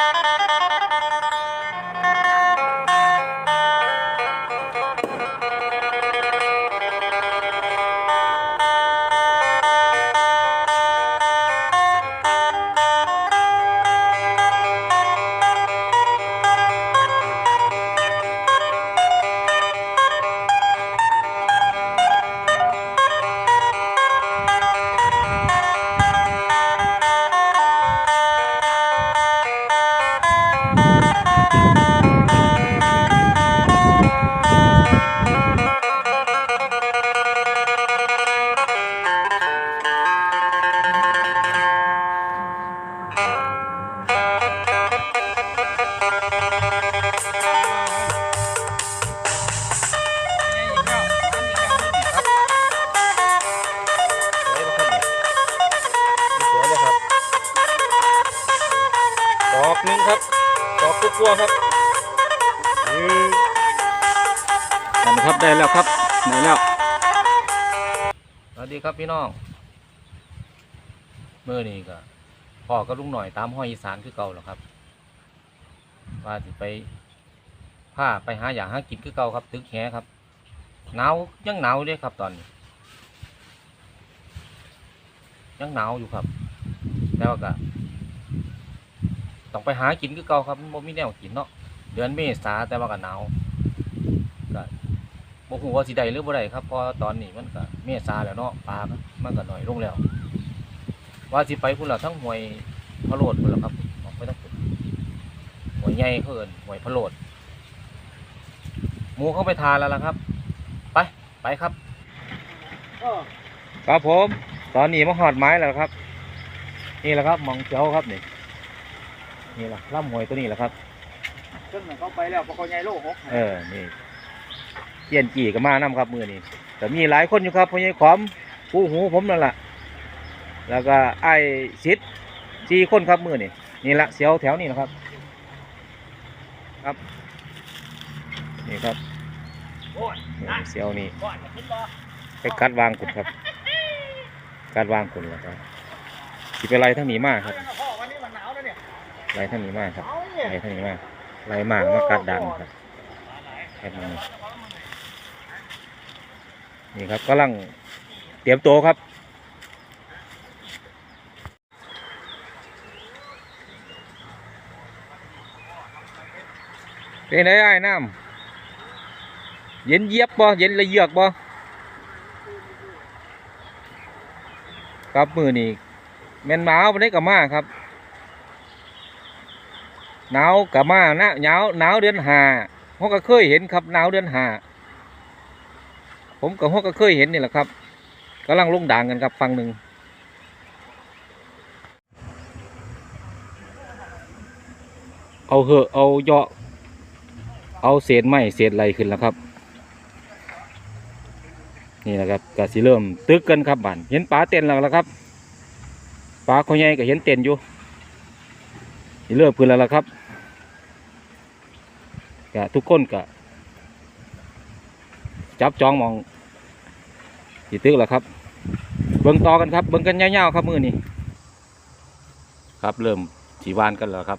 ส นึงครับดอกกลัวๆครับอือนั่นครับได้แล้วครับได้แล้วสวัสดีครับพี่น้องเมื่อนี้ก็พ่อกับลุงหน่อยตามห้อยอีสานคือเก่าแล้วครับ ว่าสิไปผ้าไปหาอย่างหากินคือเก่าครับ ตึกแหครับหนาวยังหนาวเด้ครับตอนนี้ ยังหนาวอยู่ครับแต่ว่าก็ ต้องไปหากินคือเก่าครับมันบ่มีแนวกินเนาะเดือนเมษาแต่ว่าก็หนาวก็บ่ฮู้ว่าสิได้หรือบ่ได้ครับเพราะตอนนี้มันก็เมษาแล้วเนาะปลาก็มันก็น้อยลงแล้ว ว่าสิไปพุ่นละทั้งหวยพะโลดพุ่นละครับออกไปทั้งพุ่นหวยใหญ่เขาเอิ้นหวยพะโลดหมูเข้าไปทานแล้วล่ะครับ ไปไปครับครับผม ตอนนี้มาหอดไม้แล้วครับ นี่แหละครับหมองเจ้าครับนี่ นี่แหละล่ำหวยตัวนี้แหละครับจนเขาไปแล้วปะคอใหญ่โลหกเออนี่เกียนกี่ก็มานํครับมือนี่แต่มีหลายคนอยู่ครับพ่อใหญ่ขอมผู้หูผมนั่นแหละแล้วก็ไอ้ชิดสี่คนครับมือนี่นี่ละเสียวแถวนี้นะครับ ครับ นี่ครับโอ้ยนี่เสียวนี่ก่อนจะขึ้นบ่ไปกัดวางกุดครับ กัดวางกุดแล้วครับสิไปไล่ทั้งนี้มากครับ เนี่ยไล่ทั้งนี้มากครับหนาวเนี่ยไล่ทั้งนี้มากไล่มากมากัดดันครับแค่นี้นี่ครับกำลังเตรียมตัวครับเป็นไงไอ้น้ำเย็นเยียบบ่เย็นละเยือกบ่ครับมือนี่แม่นหนาวปานนี้ก็มาครับ หนาวกับมาหนะหนาวหนาวเดือนห้าผมก็เคยเห็นครับหนาวเดือนหาผมกับผมก็เคยเห็นนี่แหละครับกำลังลงด่างกันครับฟังหนึ่งเอาเหอะเอาเยาะเอาเศษไม้เศษอะไรขึ้นแล้วครับ นี่แหละครับก็สิเริ่มตึกกันครับบันเห็นปลาเต้นแล้วละครับปลาเขาใหญ่ก็เห็นเต้นอยู่เริ่มขึ้นแล้วละครับ ก็ทุกคนก็จับจองมองสิตึกแล้วครับ เบิ่งต่อกันครับ เบิ่งกันยาวๆครับมือนี้ครับเริ่มสีวานกันแล้วครับ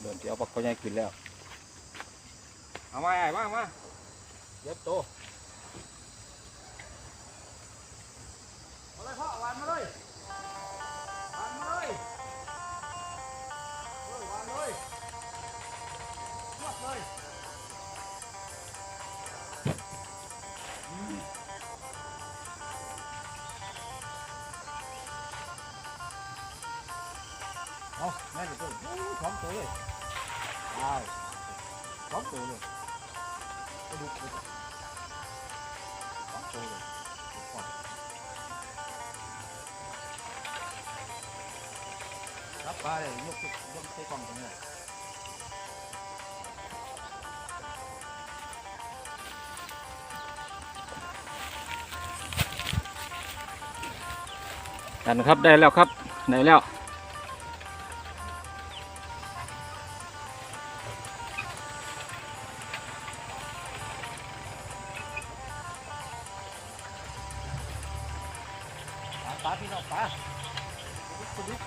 เริ่มที่เอาปลาเขาใหญ่ขึ้นแล้วเอามาไอ้มามาเย็บโตเอาเลยพ่อวานมาเลย ตัวเลยกระดูกกระดูกพร้อมตัวเลยรับปลาเลยยกยกยกใส่กล่องตรงนี้กันครับได้แล้วครับ ได้แล้ว ปลาพี่น้องปลานี่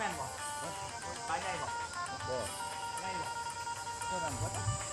น่วยปลาดุกแม่นบ่ปลาใหญ่บ่บ่ใหญ่บ่เท่านั้นก็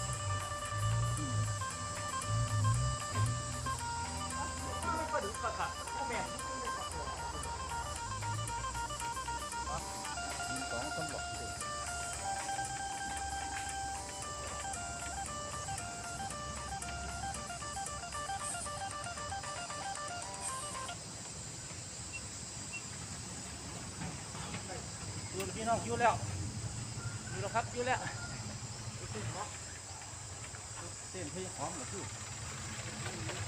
อยู่พี่น้องอยู่แล้วอยู่แล้วครับอยู่แล้วเส้นพี่หอมหรอพี่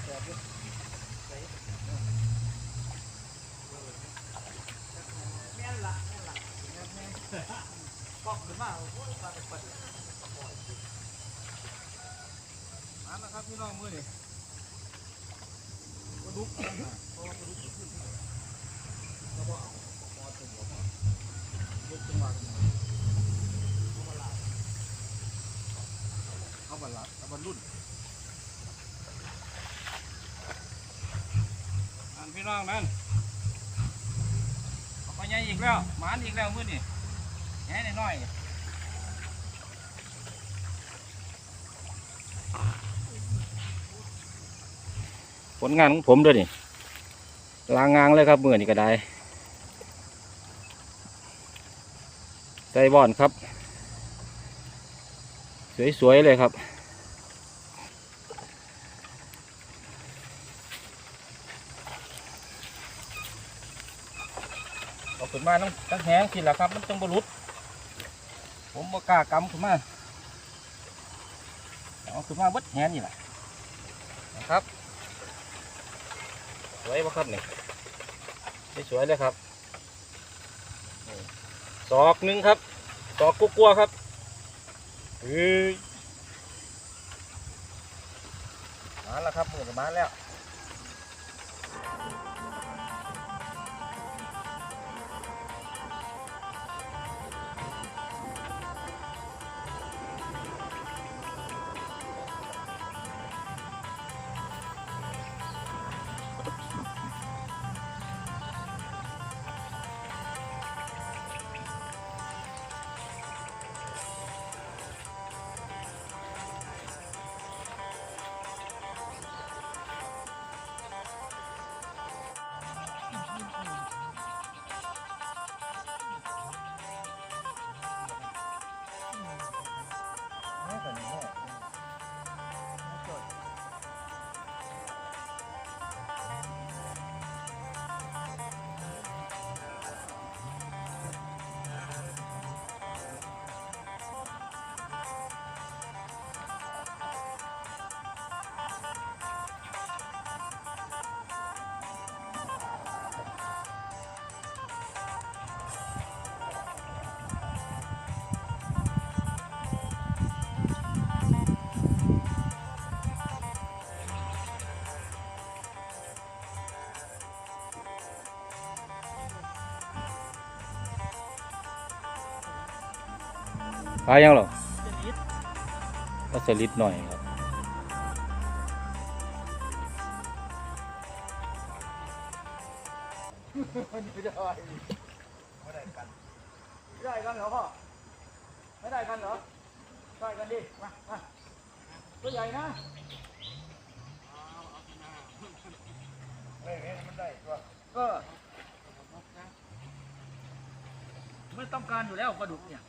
แซ่บอยู่ใส่แม่นละแม่นละแม่นแม่นปอกขึ้นมาโอ้โหปลาเป็นปลามาแล้วครับพี่น้องมือนี่ปลาดุกปลาดุกอยู่ขึ้นที่แล้วก็เอาพอถึงหัวพอลุกจังหวะกันเอามาลาด เอาบรรลัดเอาบรรลุน อันพี่น้องนั่นเอาไปใหญ่อีกแล้วหมานอีกแล้วมือนี่แหน่น้อยผลงานของผมด้วยนี่ลางงางเลยครับมือนี่ก็ได้ใจบอนครับ สวยๆเลยครับ เอาขึ้ นมาต้องตั้งแหงสิละครับ มันต้องบรุษผมบ่กล้ากำขึ้นมาเอาขึ้นมาบดแหงนี่แหละนะครับสวยปะครับนี่สวยเลยครับนี่ศอกหนึ่งครับศอกกลัวๆครับเฮ้ยมาแล้วครับหมือกับมาแล้วายังหรอเป็นนิดก็สลิดหน่อยครับไม่ได้ไม่ได้กันไม่ได้กันเหรอพ่อไม่ได้กันเหรอได้กันดิมามาตัวใหญ่นะเฮ้ยมันได้ตัวก็ไม่ต้องการอยู่แล้วปลาดุกเนี่ย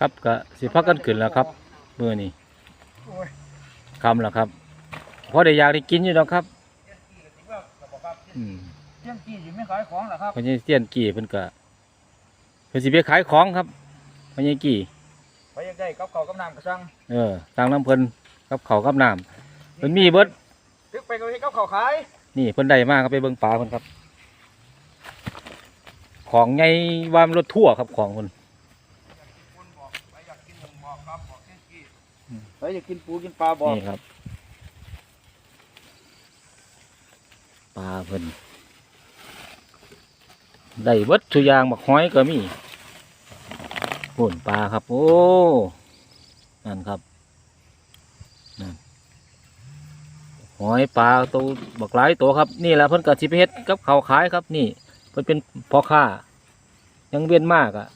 ครับก็สิพักกันขึ้นแล้วครับมือนี่โอ้ยคำแล้วครับพอได้อยากได้กินอยู่ดอกครับเที่ยงกี้ก็ถือว่าระบบครับอืมเที่ยงกี้อยู่ไม่ขายของเหรอครับพญาเสี้ยนกี่เพิ่นก็เพิ่นสิไปขายของครับพญากี่ไปยังได้กับเขาวกับน้ำกระชังเออทางน้ำเพิ่นกับเขาวกับน้ำเพิ่นมีเบิดตึกไปก็ให้กับเขาวขายนี่เพิ่นได้มากครับไปเบิ่งปลาเพิ่นครับ ของใหญ่วามนรถทั่วครับของเพิ่นคนบอกไปอยากกินหมูบอกครับบอกเที่ยง กี้ไปอยากกินปูกินปลาบอกนี่ครับปลาเพิ่นได้เบิดทุกอย่างบักหอยก็มีปุ่นปลาครับ โอ้ นั่นครับนั่นหอยปลาตัวบักหลายตัวครับ นี่แหละเพิ่นก็สิไปเฮ็ดกับเขาขายครับ นี่เพิ่นเป็นพ่อค้ายังเวียนมากอะ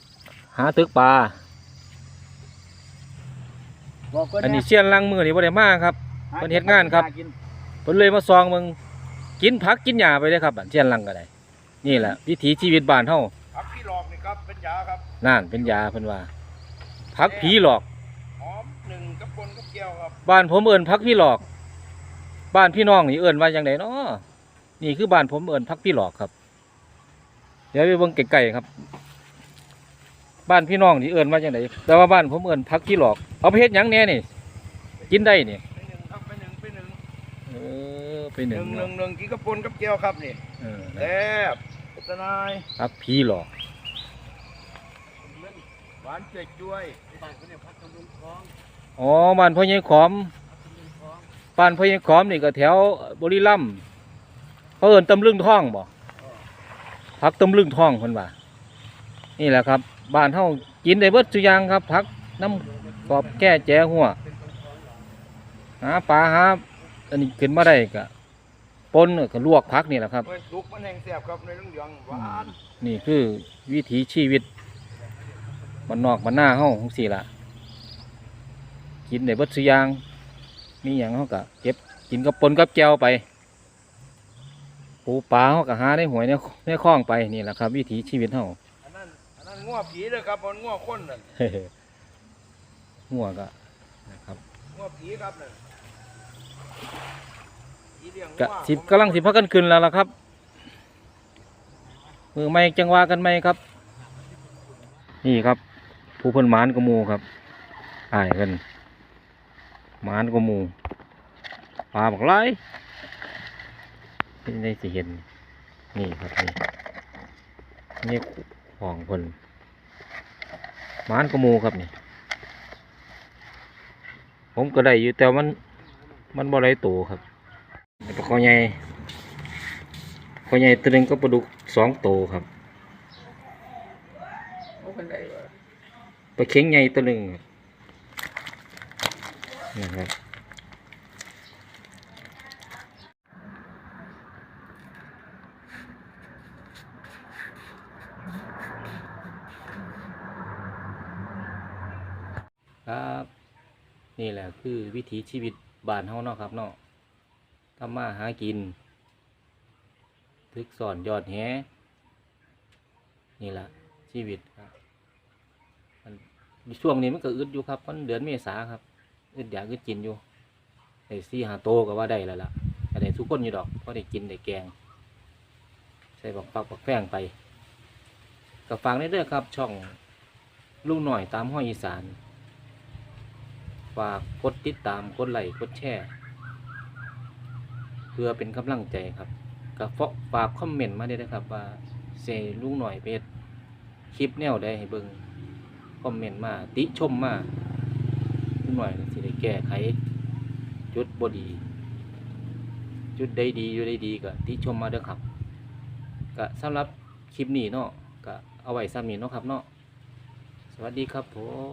หาตึกปลา บอกเพิ่นอันนี้เยเชียนลังมือนี่บ่ได้มากครับเพิ่นเฮ็ดงานครับเพิ่นเลยมาซองมึงกินผักกินหญ้าไปเลยครับอันเชียนลังก็ได้นี่แหละวิถีชีวิตบ้านเฮาผักพี่หลอกนี่ครับเป็นยาครับนั่นเป็นยาเพิ่นว่าผักผีหลอกหอมหนึ่งกับปนกับเกี๊ยวครับบ้านผมเอิ้นผักผีหลอก บ้านพี่น้องนี่เอิ้นว่าจังไดเนาะนี่คือบ้านผมเอิ้นผักผีหลอกครับเดี๋ยวไปเบิ่งไกลๆครับ บ้านพี่น้องนี่เอิ้นว่าจังไดแต่ว่าบ้านผมเอิ้นผักผีหลอก เอาไปเฮ็ดหยังแหน่นี่ กินได้นี่ไปหนึ่งครับไปหนึ่งไปหนึ่งเออไปหหนึ่นึ่งงหนึ่งหนึ่งกินกับปนกับเกี๊ยวครับนี่เออนะแซ่บพัฒนายผักผีหลอกหวานเจ็ดจ้วยบ้านเขาเนี่ยพักตำลึงคลองอ๋อบ้านพ่อใหญ่ขอมตำลึงคลองบ้านพ่อใหญ่ขอมนี่ก็แถวบุรีรัมย์เขาเอิ้นตำลึงท่องบ่ผักตำลึงท่องเพิ่นว่านี่แหละครับ บ้านเฮากินได้เบิดทุกอย่างครับผักน้ำกรอบแก้แจ้หัวหาปลาหาอันนี้ขึ้นมาได้ก็ปนก็ลวกผักนี่แหละครับเฮ้ยลูกมันแห้งแซ่บครับในเรื่องเหลืองหวานนี่คือวิถีชีวิตมันนอกมันหน้าเฮาจังซี่ล่ะกินได้เบิดทุกอย่างมีหยังเฮาก็เก็บกินกับปนกับแก้วไปปูปลาเฮาก็หาได้หวยในในคลองไปนี่แหละครับ วิถีชีวิตเฮา อันนั้นอันนั้นง้อผีเลยครับมันง้อคนนั่นหัวก็นะครับง้อผีครับนั่นผีเลี้ยงกะง้อสิกำลังสิพักกันขึ้นแล้วล่ะครับมือไม่จังว่ากันไหมครับ นี่ครับ ผู้เพิ่นหมานกบหมูครับอายกันหมานกบหมูปลาบักไล่ที่ได้สิเห็น นี่ครับนี่นี่ของเพิ่นห มานกบหมูครับนี่ ผมก็ได้อยู่แต่มัน มันบ่ไรโตครับปลาคอใหญ่คอใหญ่ตัวหนึงก็ปลาดุกสองโตครับเขาเป็นไรวะปลาเข็งใหญ่ตัวหนึ่งครับนะครับครับ นี่แหละคือวิ ถีชีวิตบ้านเฮาเนาะครับเนาะทำมาหากิน ทึกสอนยอดแหนี่แหละชีวิตครับช่วงนี้มันก็อึดอยู่ครับมันเดือนเมษาครับอึดอยากอึดกินอยู่ไอ้ซี่หาโตก็ว่าได้แล้วล่ะแต่ได้ทุกคนอยู่ดอกเพราะได้กินได้แกง ใส่บักปักบักแป้งไปกับฟังได้เด้อครับ ช่องลุงหน่อยตามห้อยอีสาน ฝากกดติดตามกดไลค์กดแชร์เพื่อเป็นกำลังใจครับกับฝากคอมเมนต์มาได้นะครับ ว่าเซลุงหน่อยเพจคลิปแนวใดให้เบิงคอมเมนต์มา ติชมมานิดหน่อยสิได้แก้ไขจุดบดี จุดใดดีอยู่ใดดีก็ติชมมาเด้อครับก็สำหรับคลิปนี้เนาะก็เอาไว้ซ้ำนี้เนาะครับเนาะสวัสดีครับผม